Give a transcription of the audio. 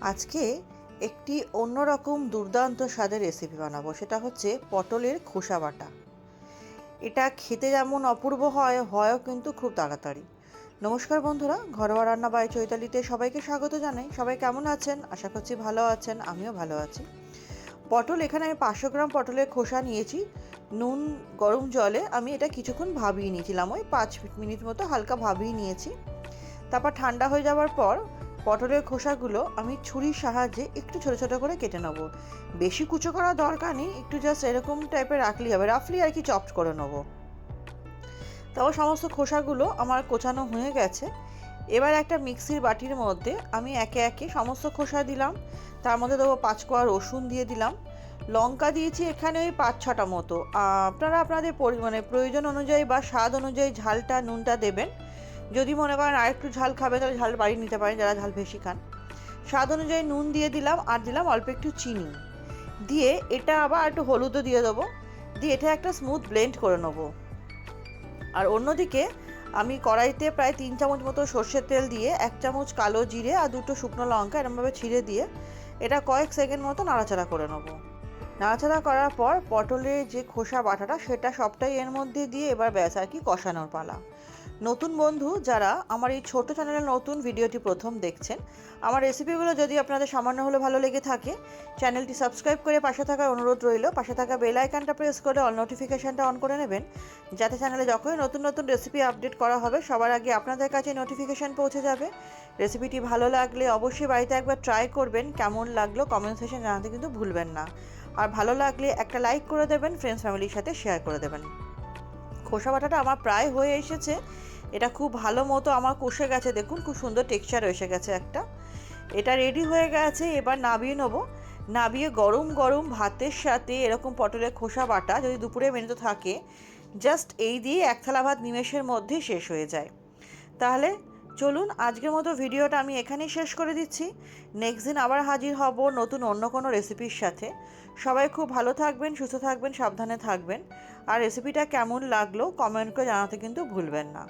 আজকে একটি অন্যরকম দুর্দান্ত স্বাদের রেসিপি বানাবো, সেটা হচ্ছে পটলের খোসা বাটা। এটা খেতে যেমন অপূর্ব হয়, হয়ও কিন্তু খুব তাড়াতাড়ি। নমস্কার বন্ধুরা, ঘরোয়া রান্না বাই চৈতালিতে সবাইকে স্বাগত জানাই। সবাই কেমন আছেন? আশা করছি ভালো আছেন, আমিও ভালো আছি। পটল, এখানে আমি পাঁচশো গ্রাম পটলের খোসা নিয়েছি। নুন, গরম জলে আমি এটা কিছুক্ষণ ভাবিয়ে নিয়েছিলাম। ওই পাঁচ মিনিট মতো হালকা ভাবিয়ে নিয়েছি। তারপর ঠান্ডা হয়ে যাওয়ার পর পটলের খোসাগুলো আমি ছুরির সাহায্যে একটু ছোটো ছোটো করে কেটে নেব। বেশি কুচো করার দরকার নেই, একটু জাস্ট এরকম টাইপের রাখলেই হবে। রাফলি আর কি চপড করে নেব। তারপর সমস্ত খোসাগুলো আমার কোচানো হয়ে গেছে। এবার একটা মিক্সির বাটির মধ্যে আমি একে একে সমস্ত খোসা দিলাম। তার মধ্যে দেবো পাঁচ কোয়া রসুন দিয়ে দিলাম। লঙ্কা দিয়েছি এখানে ওই পাঁচ ছটা মতো। আপনারা আপনাদের মানে প্রয়োজন অনুযায়ী বা স্বাদ অনুযায়ী ঝালটা, নুনটা দেবেন। যদি মনে করেন আর একটু ঝাল খাবে, তাহলে ঝাল বাড়িয়ে নিতে পারেন যারা ঝাল বেশি খান। স্বাদ অনুযায়ী নুন দিয়ে দিলাম, আর দিলাম অল্প একটু চিনি। দিয়ে এটা আবার একটু হলুদও দিয়ে দেবো। দিয়ে এটা একটা স্মুথ ব্লেন্ড করে নেব। আর অন্যদিকে আমি কড়াইতে প্রায় তিন চামচ মতো সর্ষের তেল দিয়ে এক চামচ কালো জিরে আর দুটো শুকনো লঙ্কা এরমভাবে ছিঁড়ে দিয়ে এটা কয়েক সেকেন্ড মতো নাড়াচাড়া করে নেব। নাড়াচাড়া করার পর পটলের যে খোসা বাটাটা, সেটা সবটাই এর মধ্যে দিয়ে এবার ব্যাস আর কি কষানোর পালা। নতুন বন্ধু যারা আমার এই ছোট চ্যানেলের নতুন ভিডিওটি প্রথম দেখছেন, আমার রেসিপিগুলো যদি আপনাদের সামান্য হলে ভালো লেগে থাকে চ্যানেলটি সাবস্ক্রাইব করে পাশে থাকার অনুরোধ রইল। পাশে থাকা বেল আইকনটা প্রেস করে অল নোটিফিকেশানটা অন করে নেবেন, যাতে চ্যানেলে যখনই নতুন নতুন রেসিপি আপডেট করা হবে, সবার আগে আপনাদের কাছে নোটিফিকেশান পৌঁছে যাবে। রেসিপিটি ভালো লাগলে অবশ্যই বাড়িতে একবার ট্রাই করবেন, কেমন লাগল কমেন্ট সেকশন জানাতে কিন্তু ভুলবেন না। আর ভালো লাগলে একটা লাইক করে দেবেন ফ্রেন্ডস ফ্যামিলির সাথে শেয়ার করে দেবেন। খোসা বাটাটা আমার প্রায় হয়ে এসেছে। এটা খুব ভালো মতো আমার কষে গেছে, দেখুন খুব সুন্দর টেক্সচার এসে গেছে একটা। এটা রেডি হয়ে গেছে, এবার নাবিয়ে নেব। নাবিয়ে গরম গরম ভাতের সাথে এরকম পটলের খোসা বাটা, যদি দুপুরে মেনুতে থাকে জাস্ট এই দিয়ে এক থালা ভাত নিমেষের মধ্যে শেষ হয়ে যায়। তাহলে চলুন আজকের মতো ভিডিওটা আমি এখানেই শেষ করে দিচ্ছি। নেক্সট দিন আবার হাজির হব নতুন অন্য কোনো রেসিপির সাথে। সবাই খুব ভালো থাকবেন, সুস্থ থাকবেন, সাবধানে থাকবেন। আর রেসিপিটা কেমন লাগল কমেন্ট করে জানাতে কিন্তু ভুলবেন না।